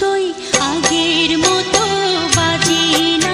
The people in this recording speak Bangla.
কই আগের মতো বাজি না